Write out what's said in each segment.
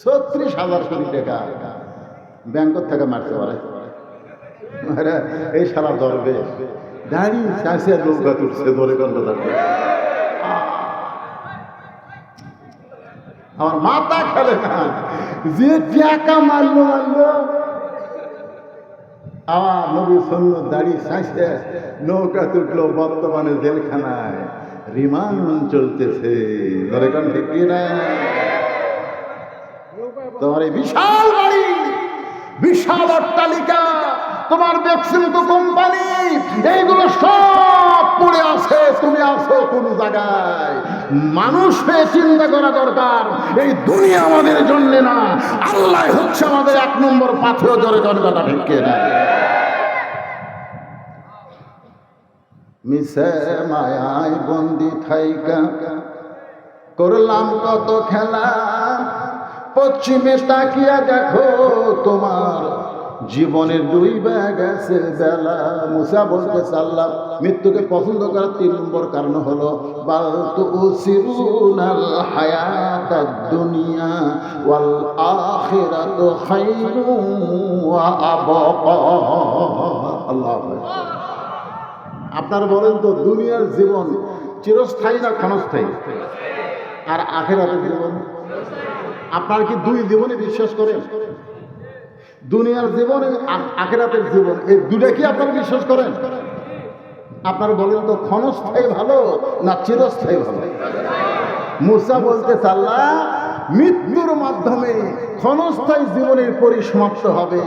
ছত্রিশ হাজার কোটি টাকা থেকে মারতে পারে? এই সারা চাষে আমার মাথা খেলে যে টাকা মারলো মারলো। আমার নবী সৈন্য দাঁড়িয়ে সাঁচতে নৌকা তুটলো বর্তমানে জেলখানায়। রিমান্ড চলতেছে। ধরে কান ঠিক না তোমার এই বিশাল বাড়ি, বিশাল অট্টালিকা, তোমার ব্যক্তিগত কোম্পানি, এইগুলো সব পড়ে আছে, তুমি আছো কোন জায়গায়? মানুষ হয়ে চিন্তা করা দরকার। এই দুনিয়া আমাদের জন্য না, আল্লাহ হচ্ছে আমাদের এক নম্বর পাথর জোরে কথা ঠিক না মিশে মায়ায় বন্দি থাইকা। করলাম কত খেলা, পশ্চিমে তাকিয়া দেখো তোমার জীবনের দুই ব্যাগ আছে বেলা। মুসা বলতে চাল্লাম, মৃত্যুকে পছন্দ করার তিন নম্বর কারণ হলো দুনিয়া ওয়াল আখিরাতু খায়রু ওয়া আল্লাহ আপনারা বলেন তো, দুনিয়ার জীবন চিরস্থায়ী না ক্ষণস্থায়ী? আর আখেরাতের জীবন? আপনার কি দুই জীবনে বিশ্বাস করেন? দুনিয়ার জীবন আখেরাতের জীবন, এই দুটা কি আপনারা বিশ্বাস করেন? আপনার বলেন তো, ক্ষণস্থায়ী ভালো না চিরস্থায়ী ভালো? মুসা বলতে চাল্লা মৃত্যুর মাধ্যমে ক্ষণস্থায়ী জীবনের পরিসমাপ্ত হবে,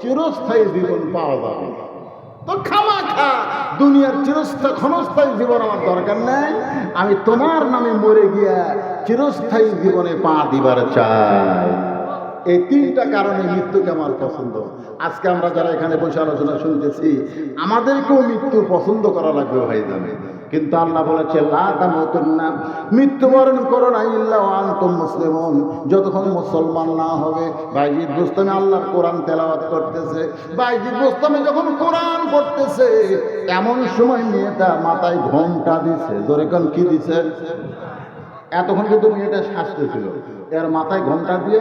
চিরস্থায়ী জীবন পাওয়া যাবে। তো খামা খা দুনিয়ার চিরস্থায়ী ক্ষণস্থায়ী জীবন আমার দরকার নেই। আমি তোমার নামে মরে গিয়া চিরস্থায়ী জীবনে পা দিবার চাই। এই তিনটা কারণে মৃত্যুকে আমার পছন্দ। আজকে আমরা যারা এখানে বসে আলোচনা শুনতেছি, আমাদেরকেও মৃত্যু পছন্দ করা লাগবে ভাই জানে। কিন্তু আল্লাহ বলেছে তামুতুন্না, মৃত্যুবরণ করো না, ইল্লা ওয়া আনতুম মুসলিমুন। যতক্ষণ মুসলমান না হবে বাইজিদ বুস্তামে আল্লাহর কোরআন তেলাওয়াত করতেছে বাইজিদ বুস্তামে যখন কোরআন পড়তেছে, এমন সময় মেয়েটা মাথায় ঘোমটা দিছে। জোরে কি দিছে? এতক্ষণ কিন্তু মেয়েটা শাসতেছিল এর মাথায় ঘোমটা দিয়ে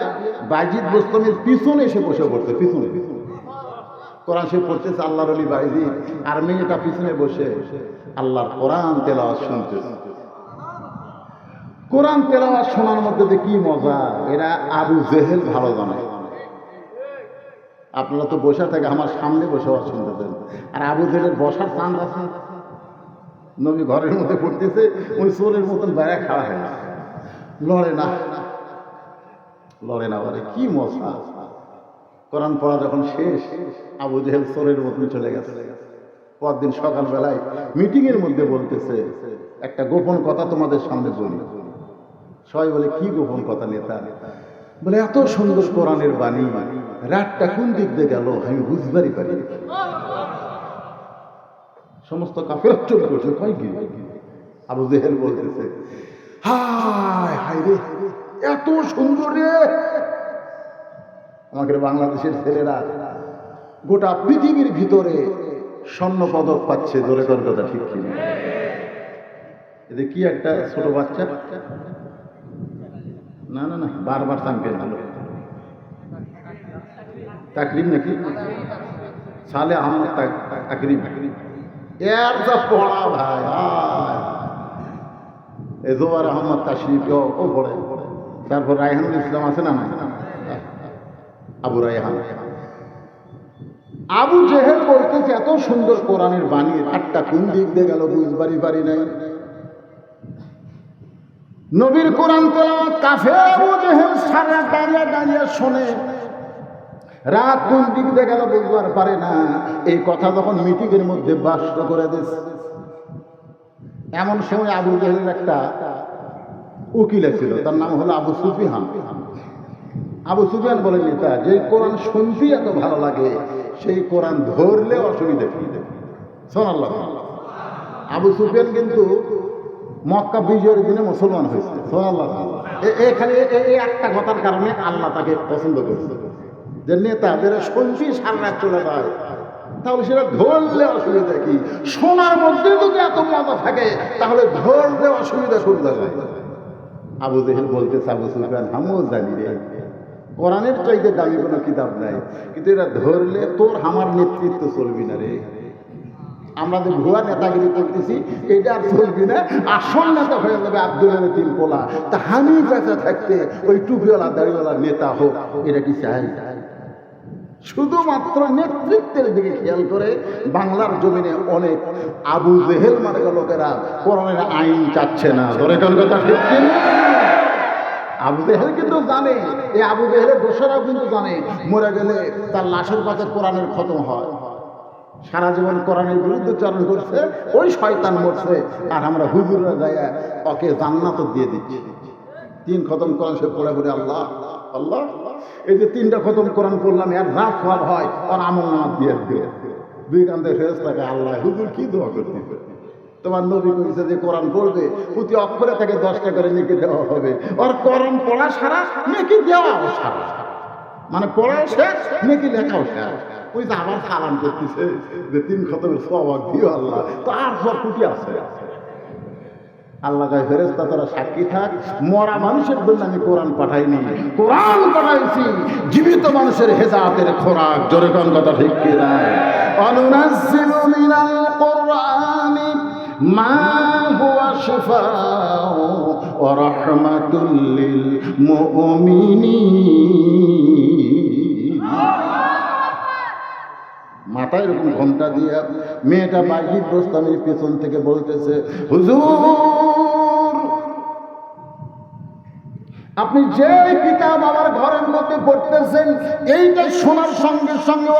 বাইজিদ বোস্তমের পিছনে এসে বসে পড়ছে, পিছনে। কোরআন সে পড়তেছে, আল্লাহর আলী বাইজি। আর মেয়েটা পিছনে বসে আল্লাহর কোরআন তেলাওয়াত শুনতেছে। কোরআন তেলাওয়াত শোনার মধ্যে যে কি মজা, এরা আবু জেহেল ভালো জানে। আপনারা তো বসে থাকে, আমার সামনে বসে আওয়াজ শুনতেছেন আর আবু জেহেলের বসার চান্দ আছে। নবী ঘরের মধ্যে পড়তেছে, ওই চোরের মতন বেড়া খাওয়া হয় না লড়ে না। লড়ে না বলে কি মজা। কোরআন পড়া যখন শেষ, আবু জেহেল চোরের মতন চলে গেছে। পরদিন সকালবেলায় মিটিং এর মধ্যে বলতেছে, একটা গোপন কথা তোমাদের সামনে বলি। সবাই বলে, কি গোপন কথা নেতা? বলে, এত সুন্দর কোরআনের বাণী, রাতটা কোন দিক দিয়ে গেল আমি বুঝবারই পারি সমস্ত কাফের চলে করছে কয় কি আবু জেহেল বলতেছে, হায় হায় রে, এত সুন্দর রে। আমাদের বাংলাদেশের ছেলেরা গোটা পৃথিবীর ভিতরে স্বর্ণ পদক পাচ্ছে, জোরে কর কথা ঠিক কিনা? এদের কি একটা ছোট বাচ্চা? না না না, বারবার চ্যাম্পিয়ন হলো তাকরিম নাকি? সালে আহমদ তাক- তাকরিম। এর যা পড়া ভাই আহমদ তাশরিফ, ও পড়ে। তারপর রায়হানুল ইসলাম আছে না আবু রায়হান। আবু জেহেল বলতেছে এত সুন্দর কোরআনের বাণী আটটা কোন দিক দিয়ে গেল বুঝবারই পারি নাই। নবীর কোরআন তেলাওয়াত কাফের সারা দাঁড়িয়ে দাঁড়িয়ে শোনে। রাত কোন দিক গেল বুঝবার পারে না। এই কথা যখন মিটিংয়ের মধ্যে বাস্ত করে দিস। এমন সময় আবু জেহেলের একটা উকিল ছিল তার নাম হলো আবু সুফিহান আবু সুফিয়ান বলে, নেতা যে কোরআন শুনতেই এত ভালো লাগে, সেই কোরআন ধরলে অসুবিধা কি? আবু সুফিয়ান কিন্তু মক্কা বিজয়ের দিনে মুসলমান হয়েছে। সোনাল্লাহ এখানে এই একটা কথার কারণে আল্লাহ তাকে পছন্দ করেছে। যে নেতা যারা শুনছি সারা চলে যায়। তাহলে সেটা ধরলে অসুবিধা কি? শোনার মধ্যে যদি এত মজা থাকে, তাহলে ধরলে অসুবিধা শুরু হয় আবু জেহেল বলতেছে, আবু সুফিয়ান আমিও জানি রে। কোরআনের চাইতে দামি কোনো কিতাব নাই। কিন্তু এটা ধরলে তোর আমার নেতৃত্ব চলবি না রে। আমরা যে ভুয়া নেতাগিরি করতেছি, এটা আর চলবি না। আসল নেতা হয়ে যাবে আব্দুল তিন পোলা তা আমি বেঁচে থাকতে ওই টুপিওয়ালা, দাড়িওয়ালা নেতা হোক, এটা কি চাই? শুধুমাত্র নেতৃত্বের দিকে খেয়াল করে বাংলার জমিনে অনেক আবু জেহেল মানে লোকেরা কোরআনের আইন চাচ্ছে না। ধরে আবু জেহেল কিন্তু জানে, এই আবু জেহেলের দোষরাও কিন্তু জানে। মরে গেলে তার লাশের পাশে কোরআনের খতম হয়। সারা জীবন কোরআনের বিরুদ্ধে চরণ করছে, ওই শয়তান মরছে। আর আমরা হুজুররা যাই ওকে জান্নাত দিয়ে দিচ্ছি। তিন খতম কোরআন সে পড়ে পড়ে আল্লাহ আল্লাহ। এই যে তিনটা খতম কোরআন পড়লাম, এর যা সব হয়, ওর আমল নামাজ দিয়ে দিয়ে দুই কান্দে ফেরত থাকে আল্লাহ, হুজুর কি দোয়া করতে তোমার নবী কইছে যে কোরআন পড়বে, প্রতি অক্ষরে তাকে দশটা করে নেকি দেওয়া হবে। ওর কোরআন পড়া সারা, নেকি দেওয়া সারা। মানে পড়াও শেষ, নেকি লেখাও শেষ? ওই যে আবার সালাম করতেছে যে তিন খতমের সব দিও আল্লাহ। তো আর সব কুটি আছে। আল্লাহ কয় ফেরেস্তা তোরা সাক্ষী থাক। মরা মানুষের জন্য আমি কোরআন পাঠাইনি। কোরআন পাঠাইছি, জীবিত মানুষের হেজাতের খোরাক। জোরে কোন কথা ঠিক কি নাই অনুনাজ্জিলু মিনাল কোরআনি, মা হুয়া শিফাউ, ওয়া রাহমাতুল লিল মুমিনিন। মাথায় এরকম ঘণ্টা দিয়ে মেয়েটা বাহির প্রস্তাবের পেছন থেকে বলতেছে, হুজুর, আপনি যে কিতাব আমার ঘরের মধ্যে পড়তেছেন এইটা শোনার সঙ্গে সঙ্গে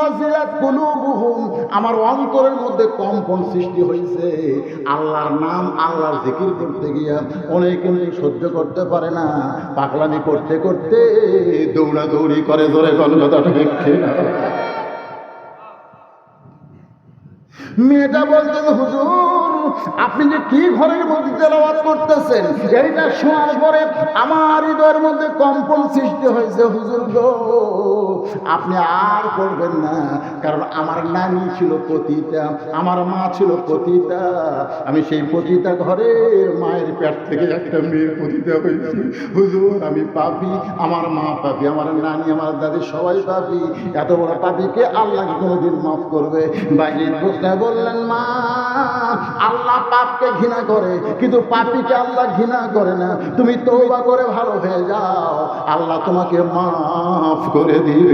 আমার অন্তরের মধ্যে কম্পন সৃষ্টি হয়েছে আল্লাহর নাম, আল্লাহর জিকির করতে গিয়া অনেকে সহ্য করতে পারে না। পাগলামি করতে করতে দৌড়াদৌড়ি করে ধরে। গণতা ঠিক না মেয়েটা বলতেন হুজুর, আপনি যে কি ঘরের মধ্যে তেলাওয়াত করতেছেন? এইটা শোনার পরে আমার হৃদয়ের মধ্যে কম্পন সৃষ্টি হয়েছে, হুজুর গো। আপনি আর করবেন না। কারণ আমার নানি ছিল পতিতা, আমার মা ছিল পতিতা। আমি সেই পতিতা ঘরের মায়ের পেট থেকে একটা মেয়ে পতিতা হয়েছি। হুজুর, আমি পাপি, আমার মা পাপি, আমার নানি, আমার দাদি সবাই পাপি। এত বড় পাপিকে আল্লাহ কোনোদিন মাফ করবে? বাইরে বললেন, মা, আল্লাহ পাপকে ঘৃণা করে, কিন্তু পাপিকে আল্লাহ ঘৃণা করে না। তুমি তৌবা করে ভালো হয়ে যাও। আল্লাহ তোমাকে মাফ করে দিবে।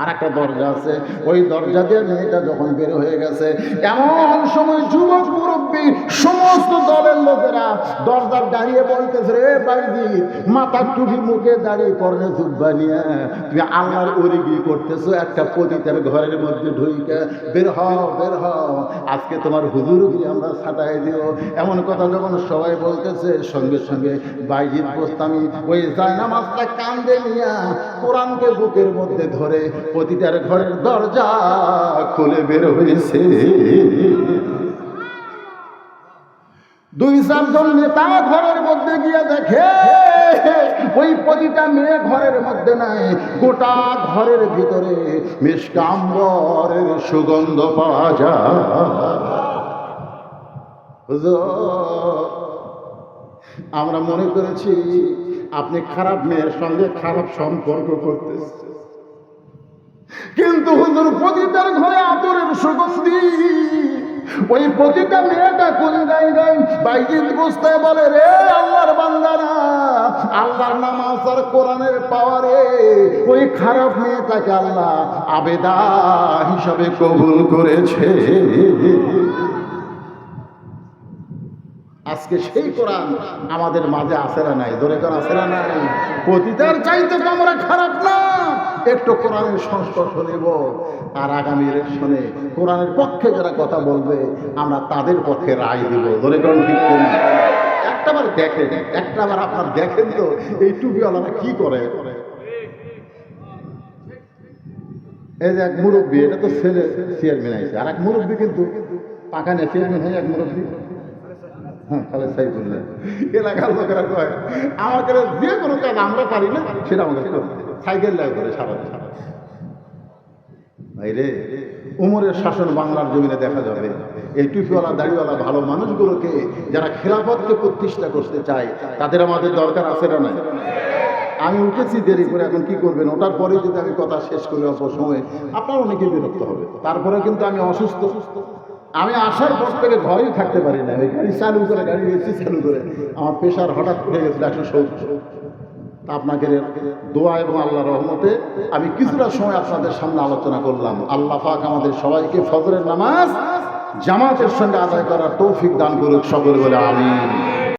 আর একটা দরজা আছে। ওই দরজা দিয়ে মেয়েটা যখন বের হয়ে গেছে, এমন সময় যুবক মুরব্বী সমস্ত দলের লোকেরা দরজার দাঁড়িয়ে বলতেছে রে বাইদি মাথার টুপি মুখে দাঁড়িয়ে কর্ণে জুব্বা নিয়ে তুমি আল্লাহর ওরিগি করতেছো, একটা পতিতার ঘরের মধ্যে ঢুইকে, বের হও বের হও, আজকে তোমার হুজুরগিরি আমরা ছাটাই দিও এমন কথা যখন সবাই বলতেছে, সঙ্গে সঙ্গে বাইজিৎ গোস্তামি ওই জায়নামাজটা কান্দে নিয়ে কোরআনকে বুকের মধ্যে ধরে পতিতার ঘরের দরজা খুলে বের হয়েছে। দুই চারজন নেতা ঘরের মধ্যে গিয়ে দেখে, ওই প্রতিটা মেয়ে ঘরের মধ্যে নাই, গোটা ঘরের ভিতরে মিষ্টাম্বরের সুগন্ধ পাওয়া যায়। আমরা মনে করেছি আপনি খারাপ মেয়ের সঙ্গে খারাপ সম্পর্ক করতেছেন। কিন্তু হুজুর পতিতার ঘরে আতরের সুগন্ধি। ওই পতিতা মেয়েটা কোন জায়গায়? বাইজিৎ বুঝতে বলে, রে আল্লাহর বান্দারা, আল্লাহর নাম আর কোরআনের পাওয়ারে ওই খারাপ মেয়েটাকে আল্লাহ আবেদা হিসাবে কবুল করেছে। আজকে সেই কোরআন আমাদের মাঝে আসে না নাই। ধরে কোন আসে না নাই। পতিতার চাইতে আমরা খারাপ না। একটু কোরআনের সংস্পর্শ নেব। আর আগামী ইলেকশনে কোরআনের পক্ষে যারা কথা বলবে, আমরা তাদের পক্ষে রায় দিব। ধরে কোন ঠিক করি একটাবার দেখেন, একটাবার আপনার দেখেন তো, এই টুপিওয়ালারা কি করে? এই যে এক মুরব্বী, এটা তো ছেলে চেয়ারম্যান আছে আর এক মুরব্বী কিন্তু পাকা নেই চেয়ারম্যান হয় এক মুরব্বী। হ্যাঁ তাহলে সাইফুল্লাহ এলাকার লোকেরা আমাকে যে কোনো কাজ আমরা পারি না, সেটা আমাকে সাইকেল লাগে করে সারা সারা ভাই রে উমরের শাসন বাংলার জমিনে দেখা যাবে। এই টুপিওয়ালা, দাড়িওয়ালা ভালো মানুষগুলোকে যারা খেলাফতকে প্রতিষ্ঠা করতে চায়, তাদের আমাদের দরকার আছে না আমি উঠেছি দেরি করে, এখন কি করবেন? ওটার পরে যদি আমি কথা শেষ করি অল্প সময়ে, আপনার অনেকে বিরক্ত হবে। তারপরে কিন্তু আমি অসুস্থ। আমি আসার পর থেকে ঘরেই থাকতে পারি না। গাড়ি চালু করে, গাড়ি এসি চালু করে। আমার পেশার হঠাৎ উঠে গেছিল একশো সত্তর। আপনাকে দোয়া এবং আল্লাহ রহমতে আমি কিছুটা সময় আপনাদের সামনে আলোচনা করলাম। আল্লাহ পাক আমাদের সবাইকে ফজরের নামাজ জামাতের সঙ্গে আদায় করার তৌফিক দান করুক সকল বলে আমিন।